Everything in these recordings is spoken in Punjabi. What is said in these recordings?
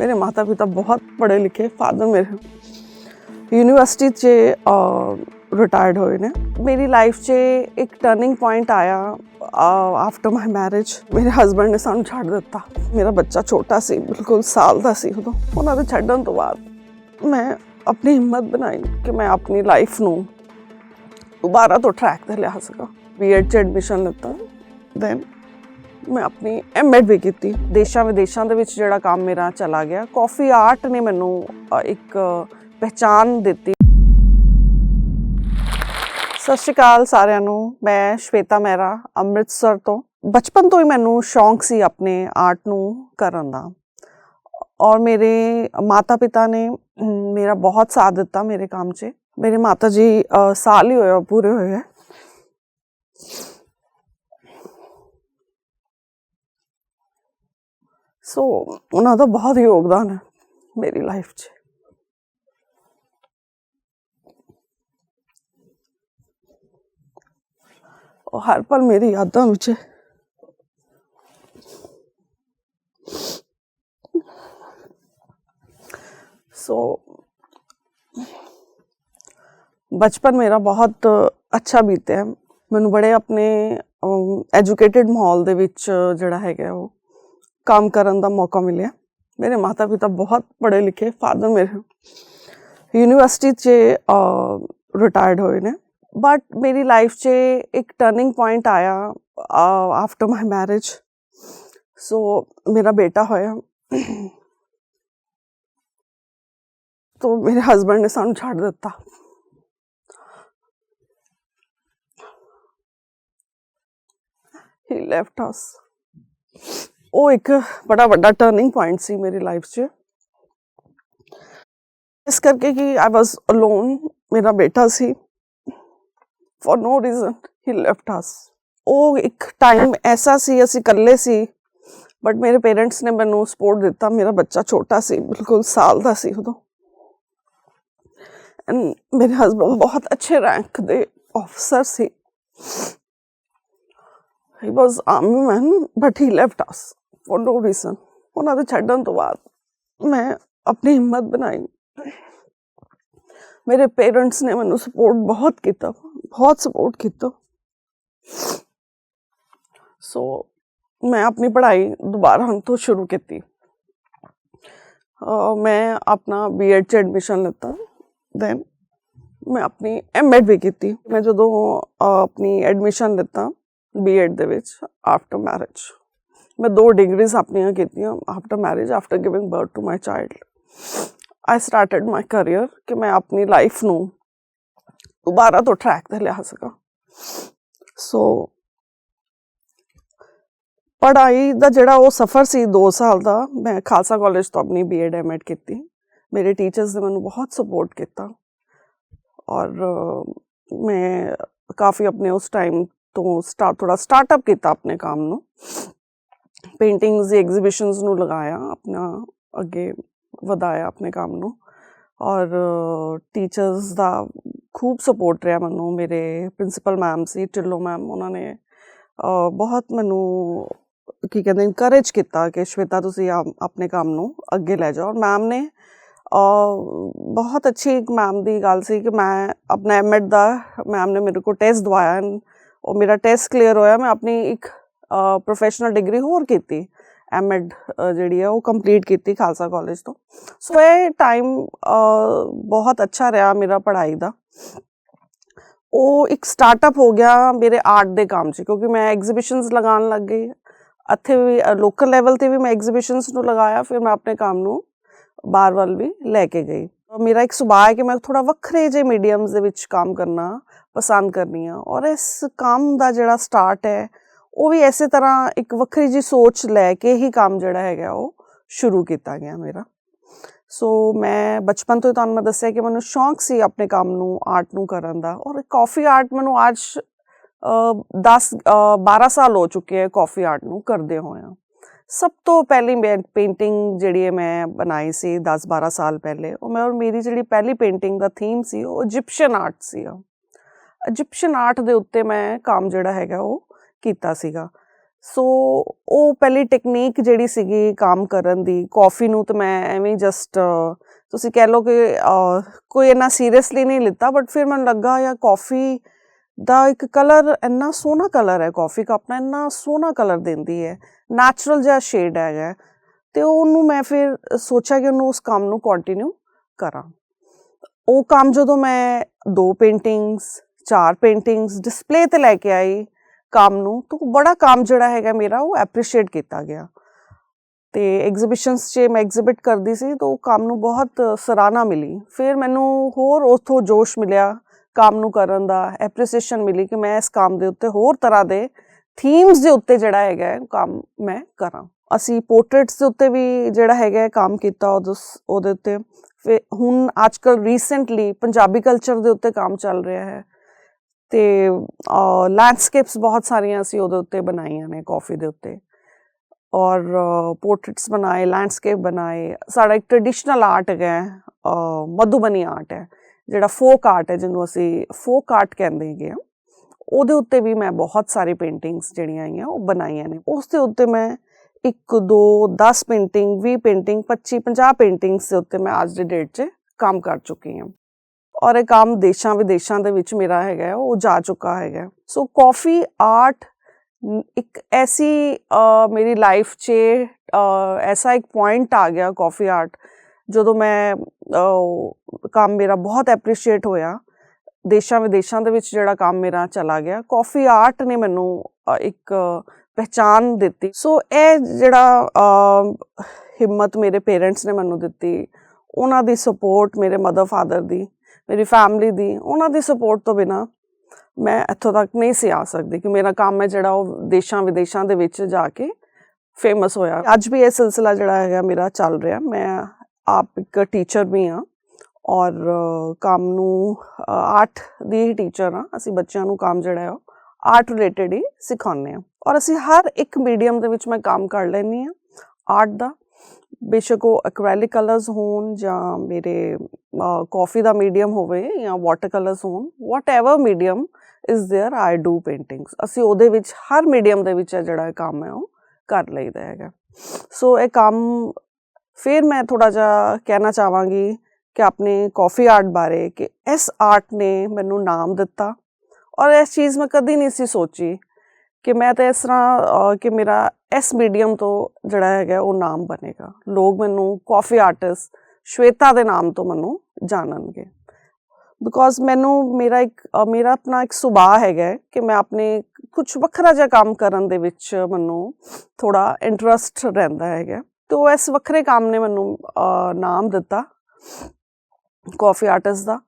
ਮੇਰੇ ਮਾਤਾ ਪਿਤਾ ਬਹੁਤ ਪੜ੍ਹੇ ਲਿਖੇ ਫਾਦਰ ਮੇਰੇ ਯੂਨੀਵਰਸਿਟੀ 'ਚ ਰਿਟਾਇਰਡ ਹੋਏ ਨੇ। ਮੇਰੀ ਲਾਈਫ 'ਚ ਇੱਕ ਟਰਨਿੰਗ ਪੁਆਇੰਟ ਆਇਆ ਆਫਟਰ ਮਾਈ ਮੈਰਿਜ ਮੇਰੇ ਹਸਬੰਡ ਨੇ ਸਾਨੂੰ ਛੱਡ ਦਿੱਤਾ। ਮੇਰਾ ਬੱਚਾ ਛੋਟਾ ਸੀ, ਬਿਲਕੁਲ ਸਾਲ ਦਾ ਸੀ ਉਦੋਂ। ਉਹਨਾਂ ਦੇ ਛੱਡਣ ਤੋਂ ਬਾਅਦ ਮੈਂ ਆਪਣੀ ਹਿੰਮਤ ਬਣਾਈ ਕਿ ਮੈਂ ਆਪਣੀ ਲਾਈਫ ਨੂੰ ਦੁਬਾਰਾ ਤੋਂ ਟਰੈਕ ਤੇ ਲਿਆ ਸਕਾਂ। ਬੀਐਡ 'ਚ ਐਡਮਿਸ਼ਨ ਲਿੱਤਾ। ਦੈਨ ਮੈਂ ਆਪਣੀ ਐਮਐਡ ਵੀ ਕੀਤੀ। ਦੇਸ਼ਾਂ ਵਿਦੇਸ਼ਾਂ ਦੇ ਵਿੱਚ ਜਿਹੜਾ ਕੰਮ ਮੇਰਾ ਚਲਾ ਗਿਆ। ਕਾਫੀ ਆਰਟ ਨੇ ਮੈਨੂੰ ਇੱਕ ਪਹਿਚਾਨ ਦਿੱਤੀ। ਸਤਿ ਸ਼੍ਰੀ ਅਕਾਲ ਸਾਰਿਆਂ ਨੂੰ। ਮੈਂ ਸ਼ਵੇਤਾ ਮਹਿਰਾ, ਅੰਮ੍ਰਿਤਸਰ ਤੋਂ। ਬਚਪਨ ਤੋਂ ਹੀ ਮੈਨੂੰ ਸ਼ੌਂਕ ਸੀ ਆਪਣੇ ਆਰਟ ਨੂੰ ਕਰਨ ਦਾ। ਔਰ ਮੇਰੇ ਮਾਤਾ ਪਿਤਾ ਨੇ ਮੇਰਾ ਬਹੁਤ ਸਾਥ ਦਿੱਤਾ ਮੇਰੇ ਕੰਮ 'ਚ। ਮੇਰੇ ਮਾਤਾ ਜੀ ਸਾਲ ਹੀ ਹੋਇਆ, ਪੂਰੇ ਹੋਏ ਹੈ। ਸੋ ਉਹਨਾਂ ਦਾ ਬਹੁਤ ਯੋਗਦਾਨ ਹੈ ਮੇਰੀ ਲਾਈਫ 'ਚ। ਉਹ ਹਰ ਪਲ ਮੇਰੀ ਯਾਦਾਂ ਵਿੱਚ ਸੋ ਬਚਪਨ ਮੇਰਾ ਬਹੁਤ ਅੱਛਾ ਬੀਤਿਆ। ਮੈਨੂੰ ਬੜੇ ਆਪਣੇ ਐਜੂਕੇਟਿਡ ਮਾਹੌਲ ਦੇ ਵਿੱਚ ਜਿਹੜਾ ਹੈਗਾ ਉਹ ਕੰਮ ਕਰਨ ਦਾ ਮੌਕਾ ਮਿਲਿਆ। ਮੇਰੇ ਮਾਤਾ ਪਿਤਾ ਬਹੁਤ ਪੜ੍ਹੇ ਲਿਖੇ ਫਾਦਰ ਮੇਰੇ ਯੂਨੀਵਰਸਿਟੀ 'ਚ ਰਿਟਾਇਰਡ ਹੋਏ ਨੇ। ਬਟ ਮੇਰੀ ਲਾਈਫ 'ਚ ਇੱਕ ਟਰਨਿੰਗ ਪੁਆਇੰਟ ਆਇਆ ਆਫਟਰ ਮਾਈ ਮੈਰਿਜ ਸੋ ਮੇਰਾ ਬੇਟਾ ਹੋਇਆ। ਤੋ ਮੇਰੇ ਹਸਬੰਡ ਨੇ ਸਾਨੂੰ ਛੱਡ ਦਿੱਤਾ। ਹੀ ਲੈਫਟ ਅਸ ਉਹ ਇੱਕ ਬੜਾ ਵੱਡਾ ਟਰਨਿੰਗ ਪੁਆਇੰਟ ਸੀ ਮੇਰੀ ਲਾਈਫ 'ਚ ਇਸ ਕਰਕੇ ਕਿ ਆਈ ਵਾਸ ਅਲੋਨ ਮੇਰਾ ਬੇਟਾ ਸੀ for no reason he left us ਉਹ ਇੱਕ ਟਾਈਮ ਐਸਾ ਸੀ ਅਸੀਂ ਇਕੱਲੇ ਸੀ ਬਟ ਮੇਰੇ ਪੇਰੈਂਟਸ ਨੇ ਮੈਨੂੰ ਸਪੋਰਟ ਦਿੱਤਾ ਮੇਰਾ ਬੱਚਾ ਛੋਟਾ ਸੀ ਬਿਲਕੁਲ ਸਾਲ ਦਾ ਸੀ ਉਦੋਂ ਐਂਡ ਮੇਰੇ ਹਸਬੰਦ ਬਹੁਤ ਅੱਛੇ ਰੈਂਕ ਦੇ ਅਫਸਰ ਸੀ he was army man but he left us for no reason ਉਹਨਾਂ ਦੇ ਛੱਡਣ ਤੋਂ ਬਾਅਦ ਮੈਂ ਆਪਣੀ ਹਿੰਮਤ ਬਣਾਈ। ਮੇਰੇ ਪੇਰੈਂਟਸ ਨੇ ਮੈਨੂੰ ਸਪੋਰਟ ਬਹੁਤ ਕੀਤਾ, ਬਹੁਤ ਸਪੋਰਟ ਕੀਤਾ। ਸੋ ਮੈਂ ਆਪਣੀ ਪੜ੍ਹਾਈ ਦੁਬਾਰਾ ਹੁਣ ਤੋਂ ਸ਼ੁਰੂ ਕੀਤੀ। ਮੈਂ ਆਪਣਾ ਬੀਐਡ ਚ ਐਡਮਿਸ਼ਨ ਲਿੱਤਾ। ਦੈਨ ਮੈਂ ਆਪਣੀ ਐਮਐਡ ਵੀ ਕੀਤੀ। ਮੈਂ ਜਦੋਂ ਆਪਣੀ ਐਡਮਿਸ਼ਨ ਲਿੱਤਾ ਬੀਐਡ ਦੇ ਵਿੱਚ ਆਫਟਰ ਮੈਰਿਜ ਮੈਂ ਦੋ ਡਿਗਰੀਜ਼ ਆਪਣੀਆਂ ਕੀਤੀਆਂ after marriage after giving birth to my child I started my career ਕਿ ਮੈਂ ਆਪਣੀ ਲਾਈਫ ਨੂੰ ਦੁਬਾਰਾ ਤੋਂ ਟਰੈਕ ਤੇ ਲਿਆ ਸਕਾਂ। ਸੋ ਪੜ੍ਹਾਈ ਦਾ ਜਿਹੜਾ ਉਹ ਸਫ਼ਰ ਸੀ 2 ਸਾਲ ਦਾ, ਮੈਂ ਖਾਲਸਾ ਕਾਲਜ ਤੋਂ ਆਪਣੀ ਬੀਐਡ ਐਮਐਡ ਕੀਤੀ। ਮੇਰੇ ਟੀਚਰਸ ਨੇ ਮੈਨੂੰ ਬਹੁਤ ਸਪੋਰਟ ਕੀਤਾ। ਔਰ ਮੈਂ ਕਾਫੀ ਆਪਣੇ ਉਸ ਟਾਈਮ ਤੋਂ ਸਟਾਰਟ ਥੋੜਾ ਸਟਾਰਟਅਪ ਕੀਤਾ ਆਪਣੇ ਕੰਮ ਨੂੰ। ਪੇਂਟਿੰਗਸ ਦੀ ਐਗਜ਼ੀਬਿਸ਼ਨਸ ਨੂੰ ਲਗਾਇਆ, ਆਪਣਾ ਅੱਗੇ ਵਧਾਇਆ ਆਪਣੇ ਕੰਮ ਨੂੰ। ਔਰ ਟੀਚਰਸ ਦਾ ਖੂਬ ਸਪੋਰਟ ਰਿਹਾ ਮੈਨੂੰ, ਮੇਰੇ ਪ੍ਰਿੰਸੀਪਲ ਮੈਮ ਸੀ, ਢਿੱਲੋਂ ਮੈਮ ਉਹਨਾਂ ਨੇ ਬਹੁਤ ਮੈਨੂੰ ਕੀ ਕਹਿੰਦੇ ਇਨਕਰੇਜ ਕੀਤਾ ਕਿ ਸ਼ਵੇਤਾ ਤੁਸੀਂ ਆਪਣੇ ਕੰਮ ਨੂੰ ਅੱਗੇ ਲੈ ਜਾਓ। ਮੈਮ ਨੇ ਬਹੁਤ ਅੱਛੀ ਇੱਕ ਮੈਮ ਦੀ ਗੱਲ ਸੀ ਕਿ ਮੈਂ ਆਪਣਾ ਐਮਐਡ ਦਾ ਮੈਮ ਨੇ ਮੇਰੇ ਕੋਲ ਟੈਸਟ ਦਵਾਇਆ ਉਹ ਮੇਰਾ ਟੈਸਟ ਕਲੀਅਰ ਹੋਇਆ। ਮੈਂ ਆਪਣੀ ਇੱਕ ਪ੍ਰੋਫੈਸ਼ਨਲ ਡਿਗਰੀ ਹੋਰ ਕੀਤੀ ਐਮਐਡ ਜਿਹੜੀ ਹੈ ਉਹ ਕੰਪਲੀਟ ਕੀਤੀ ਖਾਲਸਾ ਕਾਲਜ ਤੋਂ। ਸੋ ਇਹ ਟਾਈਮ ਬਹੁਤ ਅੱਛਾ ਰਿਹਾ ਮੇਰਾ ਪੜ੍ਹਾਈ ਦਾ। ਉਹ ਇੱਕ ਸਟਾਰਟਅਪ ਹੋ ਗਿਆ ਮੇਰੇ ਆਰਟ ਦੇ ਕੰਮ 'ਚ, ਕਿਉਂਕਿ ਮੈਂ ਐਗਜ਼ੀਬਿਸ਼ਨਸ ਲਗਾਉਣ ਲੱਗ ਗਈ। ਇੱਥੇ ਵੀ ਲੋਕਲ ਲੈਵਲ ਤੇ ਵੀ ਮੈਂ ਐਗਜ਼ੀਬਿਸ਼ਨਸ ਨੂੰ ਲਗਾਇਆ, ਫਿਰ ਮੈਂ ਆਪਣੇ ਕੰਮ ਨੂੰ ਬਾਹਰ ਵੱਲ ਵੀ ਲੈ ਕੇ ਗਈ। ਮੇਰਾ ਇੱਕ ਸੁਭਾਅ ਹੈ ਕਿ ਮੈਂ ਥੋੜਾ ਵੱਖਰੇ ਜਿਹੇ ਮੀਡੀਅਮਸ ਦੇ ਵਿੱਚ ਕੰਮ ਕਰਨਾ ਪਸੰਦ ਕਰਨੀ ਆ, ਔਰ ਇਸ ਕੰਮ ਦਾ ਜਿਹੜਾ ਸਟਾਰਟ ਹੈ ਉਹ ਵੀ ਐਸੇ ਤਰ੍ਹਾਂ ਇੱਕ ਵੱਖਰੀ ਜੀ ਸੋਚ ਲੈ ਕੇ ਹੀ ਕੰਮ ਜਿਹੜਾ ਹੈਗਾ ਉਹ ਸ਼ੁਰੂ ਕੀਤਾ ਗਿਆ ਮੇਰਾ। ਸੋ ਮੈਂ ਬਚਪਨ ਤੋਂ ਹੀ ਤੁਹਾਨੂੰ ਮੈਂ ਦੱਸਿਆ ਕਿ ਮੈਨੂੰ ਸ਼ੌਂਕ ਸੀ ਆਪਣੇ ਕੰਮ ਨੂੰ ਆਰਟ ਨੂੰ ਕਰਨ ਦਾ ਔਰ ਕਾਫੀ ਆਰਟ ਮੈਨੂੰ ਅੱਜ 10 12 ਸਾਲ ਹੋ ਚੁੱਕੇ ਹੈ ਕਾਫੀ ਆਰਟ ਨੂੰ ਕਰਦੇ ਹੋਏ ਹੋਇਆ। ਸਭ ਤੋਂ ਪਹਿਲੀ ਮੈਂ ਪੇਂਟਿੰਗ ਜਿਹੜੀ ਹੈ ਮੈਂ ਬਣਾਈ ਸੀ 10 12 ਸਾਲ ਪਹਿਲੇ। ਉਹ ਮੈਂ ਔਰ ਮੇਰੀ ਜਿਹੜੀ ਪਹਿਲੀ ਪੇਂਟਿੰਗ ਦਾ ਥੀਮ ਸੀ ਉਹ ਇਜਿਪਸ਼ੀਅਨ ਆਰਟ ਸੀਗਾ ਇਜਿਪਸ਼ੀਅਨ ਆਰਟ ਦੇ ਉੱਤੇ ਮੈਂ ਕੰਮ ਜਿਹੜਾ ਹੈਗਾ ਉਹ ਕੀਤਾ ਸੀਗਾ। ਸੋ ਉਹ ਪਹਿਲੀ ਟੈਕਨੀਕ ਜਿਹੜੀ ਸੀਗੀ ਕੰਮ ਕਰਨ ਦੀ ਕਾਫੀ ਨੂੰ ਤਾਂ ਮੈਂ ਐਵੇਂ ਜਸਟ ਤੁਸੀਂ ਕਹਿ ਲਓ ਕਿ ਕੋਈ ਇੰਨਾ ਸੀਰੀਅਸਲੀ ਨਹੀਂ ਲਿੱਤਾ ਬਟ ਫਿਰ ਮੈਨੂੰ ਲੱਗਾ ਯਾਰ ਕਾਫੀ ਦਾ ਇੱਕ ਕਲਰ ਇੰਨਾ ਸੋਹਣਾ ਕਲਰ ਹੈ ਕਾਫੀ ਕੱਪ ਨਾਲ ਇੰਨਾ ਸੋਹਣਾ ਕਲਰ ਦਿੰਦੀ ਹੈ ਨੈਚੁਰਲ ਜਿਹਾ ਸ਼ੇਡ ਹੈਗਾ ਤੇ ਉਹਨੂੰ ਮੈਂ ਫਿਰ ਸੋਚਿਆ ਕਿ ਉਹਨੂੰ ਉਸ ਕੰਮ ਨੂੰ ਕੰਟੀਨਿਊ ਕਰਾਂ। ਉਹ ਕੰਮ ਜਦੋਂ ਮੈਂ ਦੋ ਪੇਂਟਿੰਗਸ ਚਾਰ ਪੇਂਟਿੰਗਸ ਡਿਸਪਲੇ ਤੇ ਲੈ ਕੇ ਆਈ ਕੰਮ ਨੂੰ, ਤਾਂ ਉਹ ਬੜਾ ਕੰਮ ਜਿਹੜਾ ਹੈਗਾ ਮੇਰਾ ਉਹ ਐਪਰੀਸ਼ੀਏਟ ਕੀਤਾ ਗਿਆ। ਤੇ ਐਗਜ਼ੀਬਿਸ਼ਨਸ 'ਚ ਮੈਂ ਐਗਜ਼ਿਬਿਟ ਕਰਦੀ ਸੀ ਤਾਂ ਉਹ ਕੰਮ ਨੂੰ ਬਹੁਤ ਸਰਾਹਨਾ ਮਿਲੀ। ਫਿਰ ਮੈਨੂੰ ਹੋਰ ਉਥੋਂ ਜੋਸ਼ ਮਿਲਿਆ ਕੰਮ ਨੂੰ ਕਰਨ ਦਾ ਐਪਰੀਸੀਏਸ਼ਨ ਮਿਲੀ ਕਿ ਮੈਂ ਇਸ ਕੰਮ ਦੇ ਉੱਤੇ ਹੋਰ ਤਰ੍ਹਾਂ ਦੇ ਥੀਮਸ ਦੇ ਉੱਤੇ ਜਿਹੜਾ ਹੈਗਾ ਕੰਮ ਮੈਂ ਕਰਾਂ। ਅਸੀਂ ਪੋਰਟਰੇਟਸ ਦੇ ਉੱਤੇ ਵੀ ਜਿਹੜਾ ਹੈਗਾ ਕੰਮ ਕੀਤਾ ਉਹਦੇ ਉਹਦੇ ਉੱਤੇ। ਫਿਰ ਹੁਣ ਅੱਜਕੱਲ ਰੀਸੈਂਟਲੀ ਪੰਜਾਬੀ ਕਲਚਰ ਦੇ ਉੱਤੇ ਕੰਮ ਚੱਲ ਰਿਹਾ ਹੈ। ਤੇ ਲੈਂਡਸਕੇਪਸ ਬਹੁਤ ਸਾਰੀਆਂ ਅਸੀਂ ਉਹਦੇ ਉੱਤੇ ਬਣਾਈਆਂ ਨੇ ਕਾਫੀ ਦੇ ਉੱਤੇ। ਔਰ ਪੋਰਟਰੇਟਸ ਬਣਾਏ ਲੈਂਡਸਕੇਪ ਬਣਾਏ। ਸਾਡਾ ਇੱਕ ਟ੍ਰੈਡੀਸ਼ਨਲ ਆਰਟ ਹੈਗਾ ਹੈ, ਮਧੂਬਨੀ ਆਰਟ ਹੈ ਜਿਹੜਾ ਫੋਕ ਆਰਟ ਹੈ ਜਿਹਨੂੰ ਅਸੀਂ ਫੋਕ ਆਰਟ ਕਹਿੰਦੇ ਹੈਗੇ ਆ ਉਹਦੇ ਉੱਤੇ ਵੀ ਮੈਂ ਬਹੁਤ ਸਾਰੇ ਪੇਂਟਿੰਗਸ ਜਿਹੜੀਆਂ ਆਈਆਂ ਉਹ ਬਣਾਈਆਂ ਨੇ। ਉਸ ਦੇ ਉੱਤੇ ਮੈਂ 1 2 10 ਪੇਂਟਿੰਗ 20 ਪੇਂਟਿੰਗ 25 50 ਪੇਂਟਿੰਗਸ ਦੇ ਉੱਤੇ ਮੈਂ ਅੱਜ ਦੇ ਡੇਟ 'ਚ ਕੰਮ ਕਰ ਚੁੱਕੀ ਹਾਂ। ਔਰ ਇਹ ਕੰਮ ਦੇਸ਼ਾਂ ਵਿਦੇਸ਼ਾਂ ਦੇ ਵਿੱਚ ਮੇਰਾ ਹੈਗਾ ਉਹ ਜਾ ਚੁੱਕਾ ਹੈਗਾ ਸੋ ਕਾਫੀ ਆਰਟ ਇੱਕ ਐਸੀ ਮੇਰੀ ਲਾਈਫ 'ਚ ਐਸਾ ਇੱਕ ਪੁਆਇੰਟ ਆ ਗਿਆ ਕਾਫੀ ਆਰਟ ਜਦੋਂ ਮੈਂ ਕੰਮ ਮੇਰਾ ਬਹੁਤ ਐਪਰੀਸ਼ੀਏਟ ਹੋਇਆ। ਦੇਸ਼ਾਂ ਵਿਦੇਸ਼ਾਂ ਦੇ ਵਿੱਚ ਜਿਹੜਾ ਕੰਮ ਮੇਰਾ ਚਲਾ ਗਿਆ ਕਾਫੀ ਆਰਟ ਨੇ ਮੈਨੂੰ ਇੱਕ ਪਹਿਚਾਨ ਦਿੱਤੀ। ਸੋ ਇਹ ਜਿਹੜਾ ਹਿੰਮਤ ਮੇਰੇ ਪੇਰੈਂਟਸ ਨੇ ਮੈਨੂੰ ਦਿੱਤੀ, ਉਹਨਾਂ ਦੀ ਸਪੋਰਟ ਮੇਰੇ ਮਦਰ ਫਾਦਰ ਦੀ ਮੇਰੀ ਫੈਮਿਲੀ ਦੀ, ਉਹਨਾਂ ਦੀ ਸਪੋਰਟ ਤੋਂ ਬਿਨਾ ਮੈਂ ਇੱਥੋਂ ਤੱਕ ਨਹੀਂ ਸੀ ਆ ਸਕਦੀ ਕਿ ਮੇਰਾ ਕੰਮ ਹੈ ਜਿਹੜਾ ਉਹ ਦੇਸ਼ਾਂ ਵਿਦੇਸ਼ਾਂ ਦੇ ਵਿੱਚ ਜਾ ਕੇ ਫੇਮਸ ਹੋਇਆ। ਅੱਜ ਵੀ ਇਹ ਸਿਲਸਿਲਾ ਜਿਹੜਾ ਹੈਗਾ ਮੇਰਾ ਚੱਲ ਰਿਹਾ। ਮੈਂ ਆਪ ਇੱਕ ਟੀਚਰ ਵੀ ਹਾਂ ਔਰ ਕੰਮ ਨੂੰ, ਆਰਟ ਦੀ ਹੀ ਟੀਚਰ ਹਾਂ। ਅਸੀਂ ਬੱਚਿਆਂ ਨੂੰ ਕੰਮ ਜਿਹੜਾ ਹੈ ਉਹ ਆਰਟ ਰਿਲੇਟਡ ਹੀ ਸਿਖਾਉਂਦੇ ਹਾਂ। ਔਰ ਅਸੀਂ ਹਰ ਇੱਕ ਮੀਡੀਅਮ ਦੇ ਵਿੱਚ ਮੈਂ ਕੰਮ ਕਰ ਲੈਂਦੀ ਹਾਂ। ਆਰਟ ਦਾ ਬੇਸ਼ੱਕ ਉਹ ਐਕ੍ਰੈਲਿਕ ਕਲਰਸ ਹੋਣ ਜਾਂ ਮੇਰੇ ਕਾਫੀ ਦਾ ਮੀਡੀਅਮ ਹੋਵੇ ਜਾਂ ਵਾਟਰ ਕਲਰਸ ਹੋਣ whatever medium is there I do paintings ਅਸੀਂ ਉਹਦੇ ਵਿੱਚ ਹਰ ਮੀਡੀਅਮ ਦੇ ਵਿੱਚ ਇਹ ਜਿਹੜਾ ਇਹ ਕੰਮ ਹੈ ਉਹ ਕਰ ਲਈਦਾ ਹੈਗਾ ਸੋ ਇਹ ਕੰਮ ਫਿਰ ਮੈਂ ਥੋੜਾ ਜਿਹਾ ਕਹਿਣਾ ਚਾਹਾਂਗੀ ਕਿ ਆਪਣੇ ਕਾਫੀ ਆਰਟ ਬਾਰੇ ਕਿ ਇਸ ਆਰਟ ਨੇ ਮੈਨੂੰ ਨਾਮ ਦਿੱਤਾ ਔਰ ਇਸ ਚੀਜ਼ ਮੈਂ ਕਦੀ ਨਹੀਂ ਸੀ ਸੋਚੀ ਕਿ ਮੈਂ ਤਾਂ ਇਸ ਤਰ੍ਹਾਂ ਕਿ ਮੇਰਾ ਇਸ ਮੀਡੀਅਮ ਤੋਂ ਜਿਹੜਾ ਹੈਗਾ ਉਹ ਨਾਮ ਬਣੇਗਾ। ਲੋਕ ਮੈਨੂੰ ਕਾਫੀ ਆਰਟਿਸਟ ਸ਼ਵੇਤਾ ਦੇ ਨਾਮ ਤੋਂ ਮੈਨੂੰ ਜਾਣਨਗੇ। ਬਿਕੋਜ਼ ਮੈਨੂੰ ਮੇਰਾ ਇੱਕ ਮੇਰਾ ਆਪਣਾ ਇੱਕ ਸੁਭਾਅ ਹੈਗਾ ਕਿ ਮੈਂ ਆਪਣੇ ਕੁਝ ਵੱਖਰਾ ਜਿਹਾ ਕੰਮ ਕਰਨ ਦੇ ਵਿੱਚ ਮੈਨੂੰ ਥੋੜਾ ਇੰਟਰਸਟ ਰਹਿੰਦਾ ਹੈਗਾ। ਤੇ ਉਹ ਇਸ ਵੱਖਰੇ ਕੰਮ ਨੇ ਮੈਨੂੰ ਨਾਮ ਦਿੱਤਾ ਕਾਫੀ ਆਰਟਿਸਟ ਦਾ।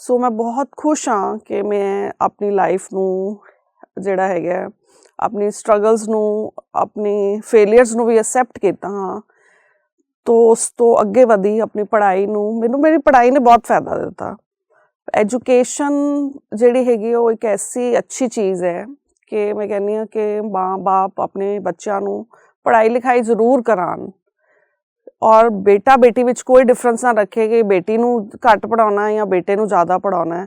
ਸੋ ਮੈਂ ਬਹੁਤ ਖੁਸ਼ ਹਾਂ ਕਿ ਮੈਂ ਆਪਣੀ ਲਾਈਫ ਨੂੰ ਜਿਹੜਾ ਹੈਗਾ ਆਪਣੀ ਸਟਰਗਲਸ ਨੂੰ, ਆਪਣੀ ਫੇਲਿਅਰਸ ਨੂੰ ਵੀ ਐਕਸੈਪਟ ਕੀਤਾ ਹਾਂ। ਤੋ ਉਸ ਤੋਂ ਅੱਗੇ ਵਧੀ ਆਪਣੀ ਪੜ੍ਹਾਈ ਨੂੰ। ਮੈਨੂੰ ਮੇਰੀ ਪੜ੍ਹਾਈ ਨੇ ਬਹੁਤ ਫਾਇਦਾ ਦਿੱਤਾ। ਐਜੂਕੇਸ਼ਨ ਜਿਹੜੀ ਹੈਗੀ ਉਹ ਇੱਕ ਐਸੀ ਅੱਛੀ ਚੀਜ਼ ਹੈ ਕਿ ਮੈਂ ਕਹਿੰਦੀ ਹਾਂ ਕਿ ਮਾਂ-ਬਾਪ ਆਪਣੇ ਬੱਚਿਆਂ ਨੂੰ ਪੜ੍ਹਾਈ ਲਿਖਾਈ ਜ਼ਰੂਰ ਕਰਾਉਣ। ਔਰ ਬੇਟਾ ਬੇਟੀ ਵਿੱਚ ਕੋਈ ਡਿਫਰੈਂਸ ਨਾ ਰੱਖੇ ਕਿ ਬੇਟੀ ਨੂੰ ਘੱਟ ਪੜਾਉਣਾ ਹੈ ਜਾਂ ਬੇਟੇ ਨੂੰ ਜ਼ਿਆਦਾ ਪੜਾਉਣਾ ਹੈ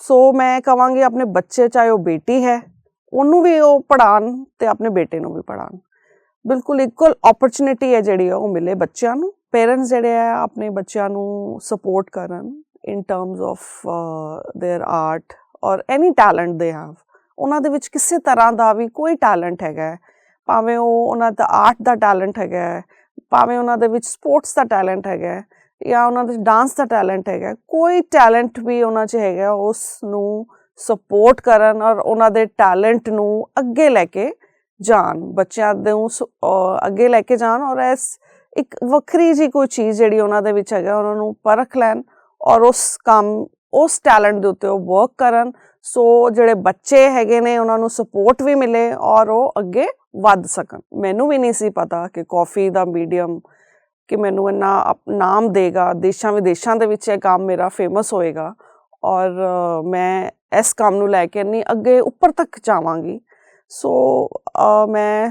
ਸੋ ਮੈਂ ਕਹਾਂਗੀ ਆਪਣੇ ਬੱਚੇ ਚਾਹੇ ਉਹ ਬੇਟੀ ਹੈ ਉਹਨੂੰ ਵੀ ਉਹ ਪੜਾਣ ਤੇ ਆਪਣੇ ਬੇਟੇ ਨੂੰ ਵੀ ਪੜਾਣ ਬਿਲਕੁਲ ਇਕੁਅਲ ਓਪਰਚ्युनिटी ਹੈ ਜਿਹੜੀ ਉਹ ਮਿਲੇ ਬੱਚਿਆਂ ਨੂੰ। ਪੇਰੈਂਟਸ ਜਿਹੜੇ ਆ, ਆਪਣੇ ਬੱਚਿਆਂ ਨੂੰ ਸਪੋਰਟ ਕਰਨ in terms of their art or any talent they have ਉਹਨਾਂ ਦੇ ਵਿੱਚ ਕਿਸੇ ਤਰ੍ਹਾਂ ਦਾ ਵੀ ਕੋਈ ਟੈਲੈਂਟ ਹੈਗਾ ਭਾਵੇਂ ਉਹ ਉਹਨਾਂ ਦਾ ਆਰਟ ਦਾ ਟੈਲੈਂਟ ਹੈਗਾ ਭਾਵੇਂ ਉਹਨਾਂ ਦੇ ਵਿੱਚ ਸਪੋਰਟਸ ਦਾ ਟੈਲੈਂਟ ਹੈਗਾ ਜਾਂ ਉਹਨਾਂ ਦੇ ਡਾਂਸ ਦਾ ਟੈਲੈਂਟ ਹੈਗਾ ਕੋਈ ਟੈਲੈਂਟ ਵੀ ਉਹਨਾਂ 'ਚ ਹੈਗਾ ਉਸ ਨੂੰ ਸਪੋਰਟ ਕਰਨ ਔਰ ਉਹਨਾਂ ਦੇ ਟੈਲੈਂਟ ਨੂੰ ਅੱਗੇ ਲੈ ਕੇ ਜਾਣ, ਬੱਚਿਆਂ ਦੇ ਉਸ ਅੱਗੇ ਲੈ ਕੇ ਜਾਣ ਔਰ ਇਸ ਇੱਕ ਵੱਖਰੀ ਜੀ ਕੋਈ ਚੀਜ਼ ਜਿਹੜੀ ਉਹਨਾਂ ਦੇ ਵਿੱਚ ਹੈਗਾ, ਉਹਨਾਂ ਨੂੰ ਪਰਖ ਲੈਣ ਔਰ ਉਸ ਕੰਮ, ਉਸ ਟੈਲੈਂਟ ਦੇ ਉੱਤੇ ਉਹ ਵਰਕ ਕਰਨ, ਸੋ ਜਿਹੜੇ ਬੱਚੇ ਹੈਗੇ ਨੇ ਉਹਨਾਂ ਨੂੰ ਸਪੋਰਟ ਵੀ ਮਿਲੇ ਔਰ ਉਹ ਅੱਗੇ ਵੱਧ ਸਕਣ। ਮੈਨੂੰ ਵੀ ਨਹੀਂ ਸੀ ਪਤਾ ਕਿ ਕਾਫੀ ਦਾ ਮੀਡੀਅਮ ਕਿ ਮੈਨੂੰ ਇੰਨਾ ਅਪ- ਨਾਮ ਦੇਗਾ ਦੇਸ਼ਾਂ ਵਿਦੇਸ਼ਾਂ ਦੇ ਵਿੱਚ ਇਹ ਕੰਮ ਮੇਰਾ ਫੇਮਸ ਹੋਏਗਾ ਔਰ ਮੈਂ ਇਸ ਕੰਮ ਨੂੰ ਲੈ ਕੇ ਇੰਨੀ ਅੱਗੇ ਉੱਪਰ ਤੱਕ ਜਾਵਾਂਗੀ। ਸੋ ਮੈਂ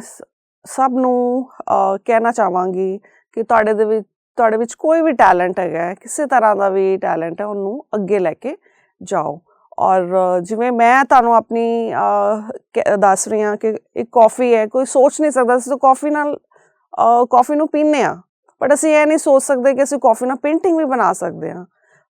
ਸਭ ਨੂੰ ਕਹਿਣਾ ਚਾਹਾਂਗੀ ਕਿ ਤੁਹਾਡੇ ਦੇ ਵਿੱਚ, ਤੁਹਾਡੇ ਵਿੱਚ ਕੋਈ ਵੀ ਟੈਲੈਂਟ ਹੈਗਾ ਕਿਸੇ ਤਰ੍ਹਾਂ ਦਾ ਵੀ ਟੈਲੈਂਟ ਹੈ, ਉਹਨੂੰ ਅੱਗੇ ਲੈ ਕੇ ਜਾਓ। ਔਰ ਜਿਵੇਂ ਮੈਂ ਤੁਹਾਨੂੰ ਆਪਣੀ ਕ- ਦੱਸ ਰਹੀ ਹਾਂ ਕਿ ਇੱਕ ਕਾਫੀ ਹੈ, ਕੋਈ ਸੋਚ ਨਹੀਂ ਸਕਦਾ ਅਸੀਂ ਤਾਂ ਕਾਫੀ ਨਾਲ ਕਾਫੀ ਨੂੰ ਪੀਂਦੇ ਆ ਬਟ ਅਸੀਂ ਇਹ ਨਹੀਂ ਸੋਚ ਸਕਦੇ ਕਿ ਅਸੀਂ ਕਾਫੀ ਨਾਲ ਪੇਂਟਿੰਗ ਵੀ ਬਣਾ ਸਕਦੇ ਹਾਂ।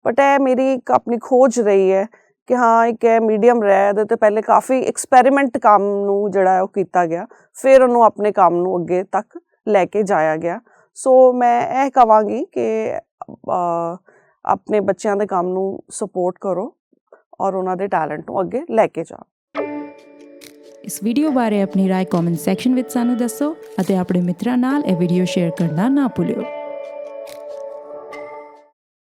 ਬਟ ਇਹ ਮੇਰੀ ਇੱਕ ਆਪਣੀ ਖੋਜ ਰਹੀ ਹੈ ਕਿ ਹਾਂ ਇੱਕ ਇਹ ਮੀਡੀਅਮ ਰਿਹਾ ਇਹਦੇ ਤੇ ਪਹਿਲੇ ਕਾਫੀ ਐਕਸਪੈਰੀਮੈਂਟ ਕੰਮ ਨੂੰ ਜਿਹੜਾ ਹੈ ਉਹ ਕੀਤਾ ਗਿਆ ਫਿਰ ਉਹਨੂੰ ਆਪਣੇ ਕੰਮ ਨੂੰ ਅੱਗੇ ਤੱਕ ਲੈ ਕੇ ਜਾਇਆ ਗਿਆ ਸੋ ਮੈਂ ਇਹ ਕਵਾਂਗੀ ਕਿ ਅ, ਆਪਣੇ ਬੱਚਿਆਂ ਦੇ ਕੰਮ ਨੂੰ ਸਪੋਰਟ ਕਰੋ ਔਰ ਉਹਨਾਂ ਦੇ ਟੈਲੈਂਟ ਨੂੰ ਅੱਗੇ ਲੈ ਕੇ ਜਾਓ ਇਸ ਵੀਡੀਓ ਬਾਰੇ ਆਪਣੀ رائے ਕਮੈਂਟ ਸੈਕਸ਼ਨ ਵਿੱਚ ਸਾਨੂੰ ਦੱਸੋ ਅਤੇ ਆਪਣੇ ਮਿੱਤਰਾਂ ਨਾਲ ਇਹ ਵੀਡੀਓ ਸ਼ੇਅਰ ਕਰਨਾ ਨਾ ਭੁੱਲਿਓ